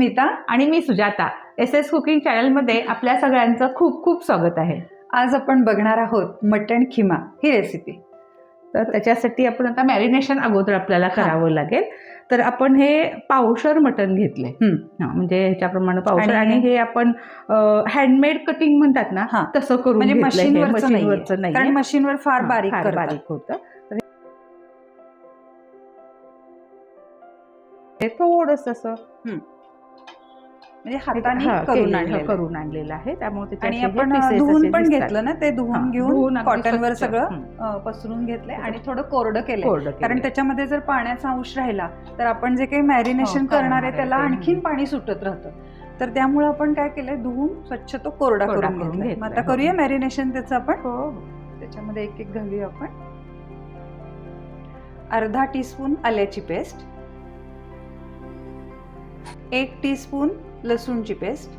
स्मिता आणि मी Sujata S S cooking चॅनलमध्ये आपल्या सगळ्यांचं खूप खूप स्वागत आहे. आज आपण बघणार आहोत मटण खिमा ही रेसिपी तर त्याच्यासाठी आपण आता मॅरिनेशन अगोदर आपल्याला करावं लागेल. तर आपण हे पावशर मटण घेतले म्हणजे ह्याच्याप्रमाणे पावशर आणि- हे आपण हँडमेड कटिंग म्हणतात ना हा. तसं करून म्हणजे. मशीनवरचं. कारण मशीनवर फार बारीक. बारीक होतं. हे थोडस असं म्हणजे हाताने हा, करून केलेलं- आणलेलं आहे. करून आणलेलं आहे त्यामुळे त्याचे आणि असे हे आपण pieces धुवून असे पण दिसतात. घेतलं ना ते हा, धुवून घेऊन अगदी कॉटनवर स्वच्छ. सगळं हं. अ, पसरून घेतलंय आणि थोडं कोरडं केलंय कोरडं कारण. त्याच्यामध्ये जर पाण्याचा अंश राहिला तर आपण जे काही मॅरिनेशन हो, करणार करणार आहे आहे त्याला ते. आणखीन पाणी सुटत राहतं तर त्यामुळे आपण काय केलंय धुवून स्वच्छ तो कोरडा कोरडा करून करून घेतलाय मग घेतलाय, आता हो. करूया मॅरिनेशन त्याचं आपण हो, हो. त्याच्यामध्ये एक एक घालूया आपण अर्धा टीस्पून आल्याची पेस्ट एक टीस्पून लसूणची पेस्ट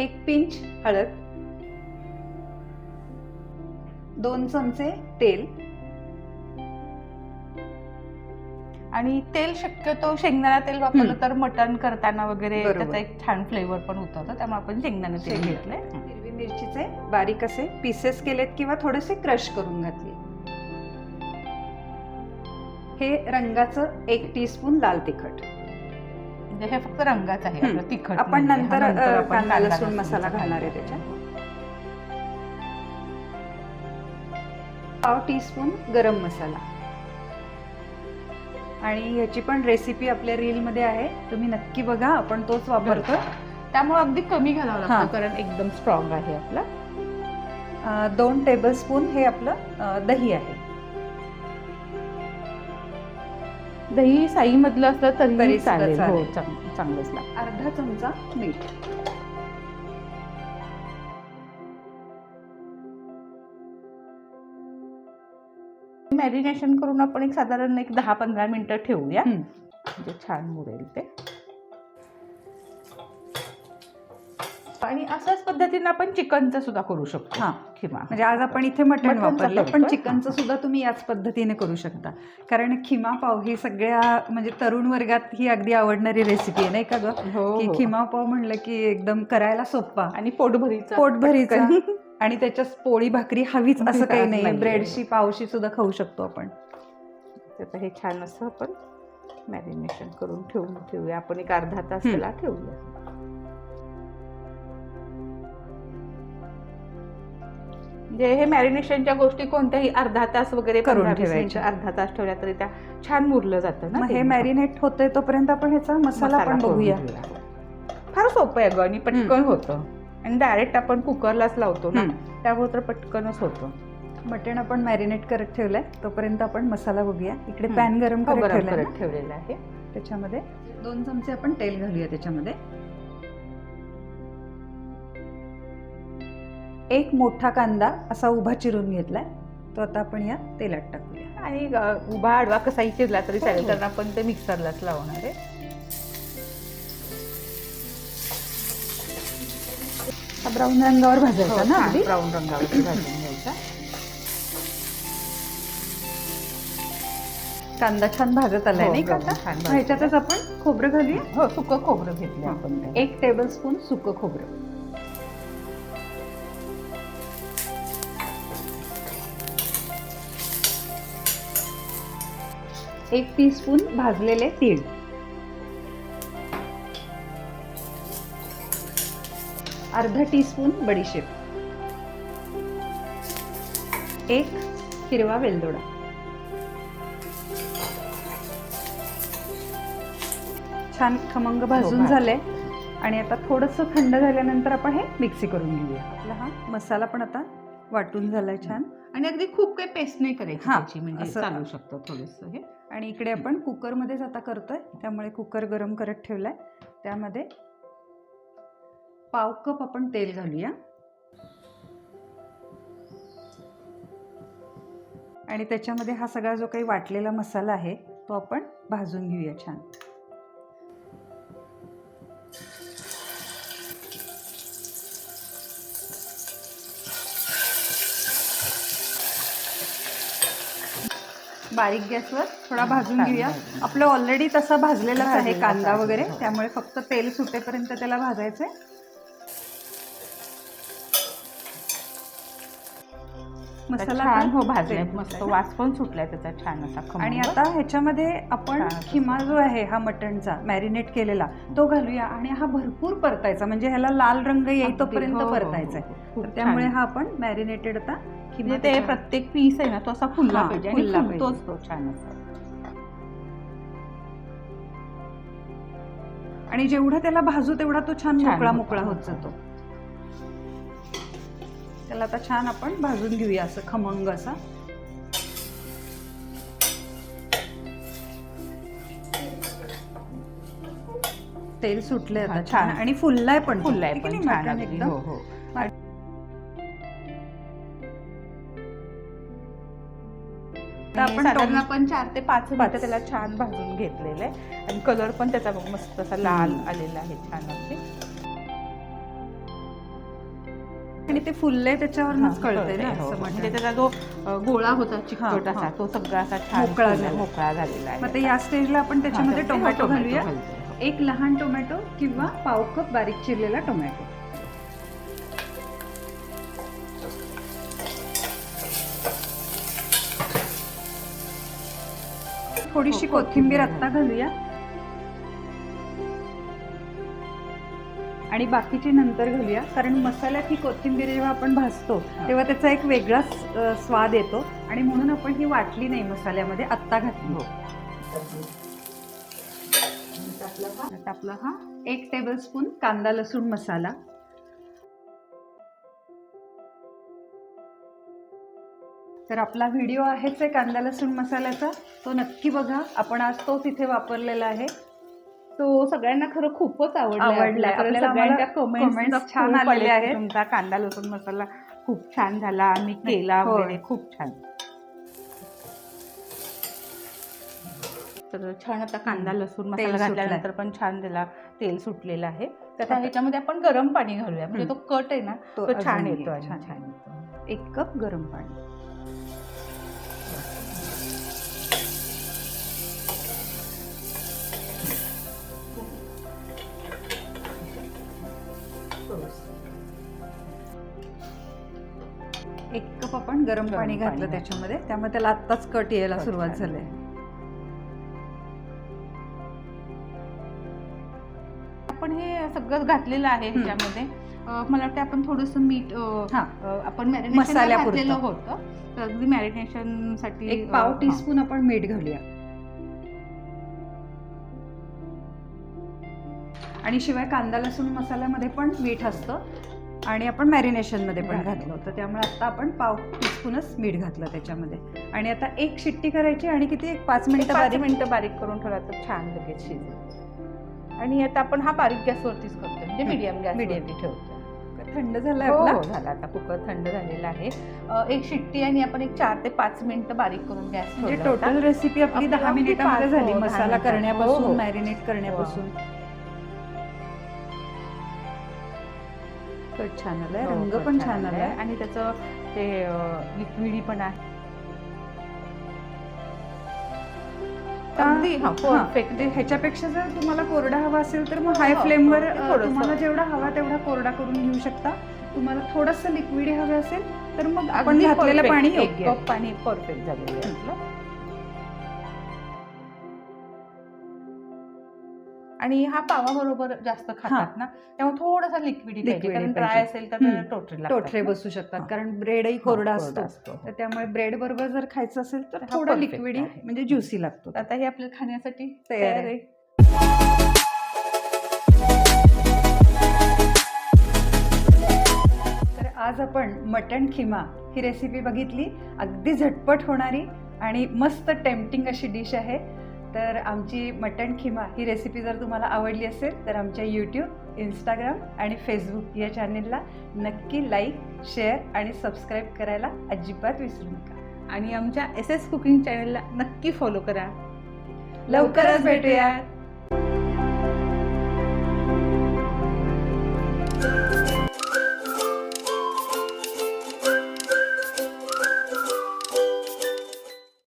एक पिंच हळद दोन चमचे तेल आणि तेल शक्यतो शेंगदाणा तेल वापरलं. तर मटण करताना वगैरे. त्याचा एक छान फ्लेवर पण उतरतो त्यामुळे आपण शेंगदाणा तेल. घेतलंय हिरवी मिरचीचे बारीक असे पीसेस केलेत किंवा थोडेसे क्रश करून घातले हे रंगाचं एक टीस्पून लाल तिखट. म्हणजे हे फक्त रंगाच आहे. आपलं तिखट आपण नाहीये. नंतर अ, आपण कांदा लसूण लसूणचा मसाला घालणार आहे त्याच्यात. पाव टीस्पून गरम मसाला. आणि ह्याची पण रेसिपी आपल्या रील मध्ये आहे. तुम्ही नक्की बघा आपण तोच वापरतो. त्यामुळे अगदी कमी घालावं हा. लागतं कारण एकदम स्ट्रॉंग आहे आपला. अ, दोन टेबलस्पून हे आपलं अ, दही आहे. दही साई मधलं असलं तरी चालेल. हो चालेल. चांग- चांगलंच लागतं. अर्धा चमचा मीठ. मॅरिनेशन करून आपण एक साधारण एक दहा पंधरा मिनिटं ठेवूया. म्हणजे छान मुरेल ते. आणि अशाच पद्धतीने आपण चिकनचं सुद्धा करू शकतो हा. किंवा म्हणजे आज आपण इथे मटण मटणचं वापरलं पण करतोय. चिकनचं सुद्धा तुम्ही याच पद्धतीने करू शकता कारण खिमा पाव ही सगळ्या म्हणजे तरुण वर्गात ही अगदी आवडणारी रेसिपी आहे नाही का ग हो, की हो. खिमा पाव म्हणलं की एकदम करायला सोपा आणि पोटभरीचा पोटभरीचा. आणि त्याच्यात पोळी भाकरी हवीच असं काही नाही नाहीये. ब्रेडशी पावशी सुद्धा खाऊ शकतो आपण त्याचं हे छान असं आपण मॅरिनेशन करून ठेवून ठेवूया आपण एक अर्धा तास हं. त्याला ठेवूया म्हणजे हे मॅरिनेशनच्या गोष्टी कोणत्याही अर्धा तास वगैरे करून ठेवायच्या. अर्धा तास ठेवल्या तरी त्या छान मुरलं जातं ना. हे मॅरिनेट होतंय तोपर्यंत आपण ह्याचा मसाला पण बघूया. फार सोपं आहे अगं आणि पटकन होतं आणि डायरेक्ट आपण कुकरलाच लावतो ना. त्यामुळे तर पटकनच होतं मटण आपण मॅरिनेट करत ठेवलंय तोपर्यंत आपण मसाला बघूया इकडे. पॅन गरम हो, करत. ठेवलेलं आहे त्याच्यामध्ये दोन चमचे आपण तेल घालूया त्याच्यामध्ये एक मोठा कांदा असा उभा चिरून घेतलाय. तो आता आपण या तेलात टाकूया. आणि उभा आडवा कसाही चिरला तरी हो, चालेल हो. कारण आपण ते मिक्सरलाच लावणार आहे. ब्राऊन रंगावर भाजायचा ना अगदी ब्राऊन रंगावरती भाजून घ्यायचा. कांदा छान भाजत आलाय हो, नाही का. ह्याच्यातच आपण खोबरं घालूया? हो सुकं खोबरं घेतलं आपण. एक टेबल स्पून सुकं खोबरं. एक टीस्पून भाजलेले तीळ. अर्धा टीस्पून बडीशेप. एक हिरवा वेलदोडा. छान खमंग भाजून भाज. झालंय. आणि आता थोडंसं थंड झाल्यानंतर आपण हे मिक्सी करून घेऊया. आपला हा मसाला पण आता वाटून झालाय छान. आणि अगदी खूप काही पेस्ट नाही करायची हा, त्याची म्हणजे असं- चालू शकतं थोडंसं हे. आणि इकडे आपण कुकरमध्येच आता करतोय. त्यामुळे कुकर गरम करत ठेवलाय. त्यामध्ये पाव कप आपण तेल घालूया. आणि त्याच्यामध्ये हा सगळा जो काही वाटलेला मसाला आहे तो आपण भाजून घेऊया छान. बारीक गॅसवर थोडा भाजून घेऊया. आपलं ऑलरेडी तसा भाजलेलाच आहे कांदा आहे, वगैरे हो. त्यामुळे फक्त तेल सुटेपर्यंत त्याला भाजायचंय मसाला छान हो भाजलाय तेल मस्त. वास पण सुटलाय त्याचा छान असा. आणि आता ह्याच्यामध्ये आपण खिमा जो आहे हा मटणचा मॅरिनेट केलेला तो घालूया आणि हा भरपूर परतायचा म्हणजे ह्याला लाल रंग येईतोपर्यंत हो, हो, परतायचा हो, हो. खूप तर त्यामुळे. हा आपण मॅरिनेटेड आता खिमा म्हणजे ते प्रत्येक पीस आहे ना तो असा फुलला पाहिजे आणि फुलला फुलतोच तो छान असा आणि जेवढा त्याला भाजू तेवढा तो छान मोकळा. मोकळा होत जातो त्याला आता छान आपण भाजून घेऊया असं खमंग असा तेल सुटले आता छान. आणि फुललाय पण. फुललाय पण छान. एकदम हो हो आपण आपण चार ते पाच. मिनिटं त्याला छान भाजून घेतलेलं आहे आणि कलर पण त्याचा बघ मस्त असा लाल. आलेला आहे छान अगदी आणि ते फुलले त्याच्यावरच कळतंय ना हो. असं म्हणजे त्याचा जो गोळा होता चिकट असा. तो सगळा असा छान मोकळा. मोकळा झालेला आहे मग ते या स्टेजला आपण त्याच्यामध्ये टोमॅटो घालूया हो. एक लहान टोमॅटो किंवा पाव कप बारीक चिरलेला टोमॅटो थोडीशी हो, कोथिंबीर आत्ता घालूया आणि बाकीची नंतर घालूया. कारण मसाल्यात ही कोथिंबीर जेव्हा आपण भाजतो तेव्हा त्याचा एक वेगळाच स्वाद येतो. आणि म्हणून आपण ही वाटली नाही मसाल्यामध्ये आत्ता घातली. हो. आपला हा एक टेबलस्पून कांदा लसूण मसाला. तर आपला व्हिडिओ आहेच आहे कांदा लसूण मसाल्याचा. तो नक्की बघा. आपण आज तो तिथे वापरलेला आहे. तो सगळ्यांना खरं खूपच आवडला सगळ्यांच्या कमेंट्स छान आलेले आहेत. तुमचा कांदा लसूण मसाला खूप छान झाला. आम्ही केला. वगैरे खूप छान. तर छान आता कांदा लसूण मसाला तेल घातल्यानंतर पण छान त्याला तेल सुटलेलं आहे. तर ह्याच्यामध्ये आपण गरम पाणी घालूया. म्हणजे तो कट आहे ना तो छान येतो छान. छान येतो. एक कप गरम पाणी. एक कप आपण गरम पाणी घातलं. त्याच्यामध्ये त्यामुळे त्याला आत्ताच कट यायला सुरुवात झाली. आपण हे सगळं घातलेलं आहे. ह्याच्यामध्ये मला वाटतं आपण थोडंसं मीठ हा आपण मॅरिनेशन. घातलेलं होतं तर अगदी मॅरिनेशनसाठी एक पाव टीस्पून आपण मीठ घालूया आणि शिवाय कांदा लसूण मसाल्यामध्ये पण मीठ असतं आणि आपण मॅरिनेशनमध्ये पण घातलं. होतं. त्यामुळे आता आपण पाव टीस्पूनच मीठ घातलं त्याच्यामध्ये. आणि आता एक शिट्टी करायची आणि किती? एक पाच मिनिटं बारीक मिनिटं बारीक करून ठेवला तर छान लगेच शिजेल. आणि आता आपण हा बारीक गॅसवरतीच करतो म्हणजे मीडियम गॅस. वरती ठेवतो थंड झालाय हो हो, झाला. आता कुकर थंड झालेला आहे. एक शिट्टी आणि आपण एक चार ते पाच मिनिटं बारीक करून गॅस म्हणजे. टोटल रेसिपी आपली दहा मिनिटामध्ये झाली. हो, मसाला करण्यापासून. मॅरिनेट करण्यापासून. कट छान आलाय हो, रंग पण छान आलाय. आलाय आणि त्याचं ते लिक्विडी पण आहे अगदी हा परफेक्ट ह्याच्यापेक्षा जर तुम्हाला कोरडा हवा असेल तर मग हाय हो, फ्लेमवर थोडंसं. तुम्हाला जेवढा हवा तेवढा कोरडा करून घेऊ शकता तुम्हाला थोडंसं लिक्विड हवे असेल तर मग आपण घातलेलं. पाणी एक आहे. कप पाणी परफेक्ट झालेलं आहे आणि हा पावाबरोबर जास्त खातात ना त्यामुळे थोडासा लिक्विडी कारण ड्राय. असेल तर. टोटरे टोटरे. बसू शकतात. कारण ब्रेडही कोरडा असतो तर त्यामुळे ब्रेड बरोबर जर खायचं असेल तर थोडं लिक्विडी. म्हणजे ज्युसी लागतो आता हे आपल्याला खाण्यासाठी तयार. आहे तर आज आपण मटण खिमा ही रेसिपी बघितली अगदी झटपट होणारी आणि मस्त टेम्पटिंग अशी डिश आहे तर आमची मटण खिमा ही रेसिपी जर तुम्हाला आवडली असेल तर आमच्या यूट्यूब इंस्टाग्राम आणि फेसबुक या चॅनेलला नक्की लाईक शेअर आणि सबस्क्राईब करायला अजिबात विसरू नका. आणि आमच्या एस एस कुकिंग चॅनलला नक्की फॉलो करा. लवकरच भेटूया.